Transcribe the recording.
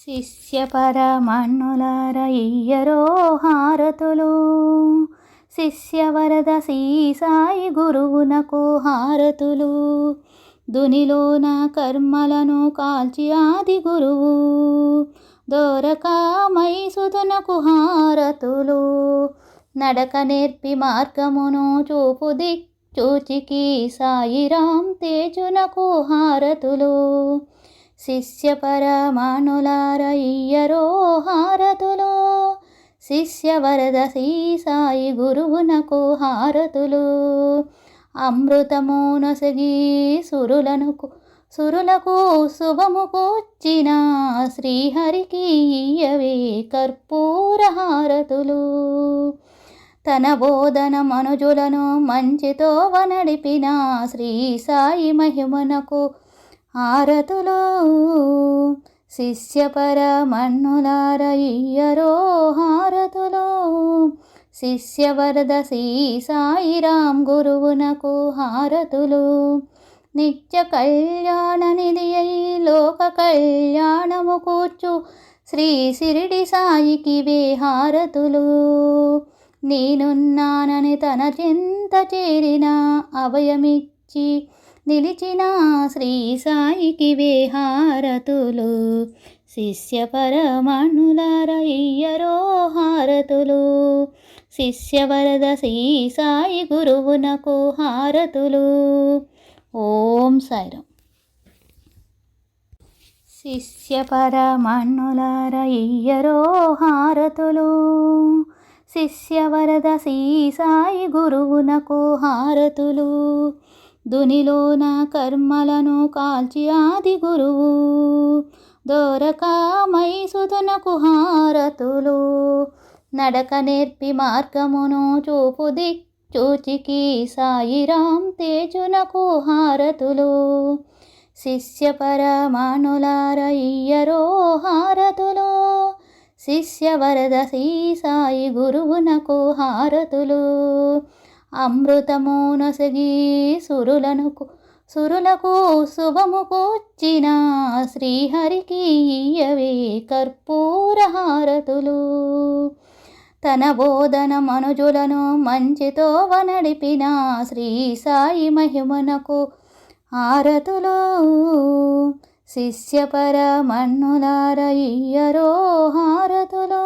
శిష్య ఇయ్యరో హారతులు శిష్య వరద శ్రీసాయి గురువునకు హారతులు. దునిలోన కర్మలను కాల్చి ఆది గురువు. దోరకామై సుతునకు హారతులు. నడక నేర్పి మార్గమును చూపు దిక్ చూచికి సాయిరాం తేజునకు హారతులు. శిష్య హారతులు శిష్య వరద శ్రీ సాయి గురువునకు హారతులు. అమృతము సురులనుకు సురులను సురులకు శుభము కూర్చిన శ్రీహరికి ఇయ్యవే కర్పూర హారతులు. తన బోధన మనుజులను మంచితో నడిపిన శ్రీ సాయి మహిమనకు హారతులు శిష్యపర మన్నులారయ్యరో హారతులో హారతులు శ్రీ సాయిరాం గురువునకు హారతులు. నిత్య కళ్యాణ నిధి అయి లోక కళ్యాణము కూర్చు శ్రీ సిరిడి సాయికి విహారతులు నేనున్నానని తన చింత చేరిన అభయమిచ్చి నిలిచిన శ్రీ సాయికి విహారతులు. శిష్య పరమణులారయ్యరో హారతులు శిష్య వరద శ్రీ సాయి గురువునకు హారతులు. ఓం సాయిరం శిష్య పరమణులారయ్యరో హారతులు శిష్య వరద శ్రీ సాయి గురువునకు హారతులు. దునిలోన కర్మలను కాల్చి ఆది గురువు. దోరకామై సుతునకు హారతులు నడక నేర్పి మార్గమును చూపు దిక్ చూచికి సాయిరాం తేజునకు హారతులు శిష్య పరమాణులారయ్యరో హారతులు. శిష్య వరద శ్రీ సాయి గురువునకు హారతులు అమృతము నొసగి సురులను సురులకు శుభము కూర్చిన శ్రీహరికి ఇయ్యవే కర్పూరహారతులు తన బోధన మనుజులను మంచితో నడిపిన శ్రీ సాయి మహిమనకు హారతులు. శిష్యపర మన్నులారయ్యరో హారతులు.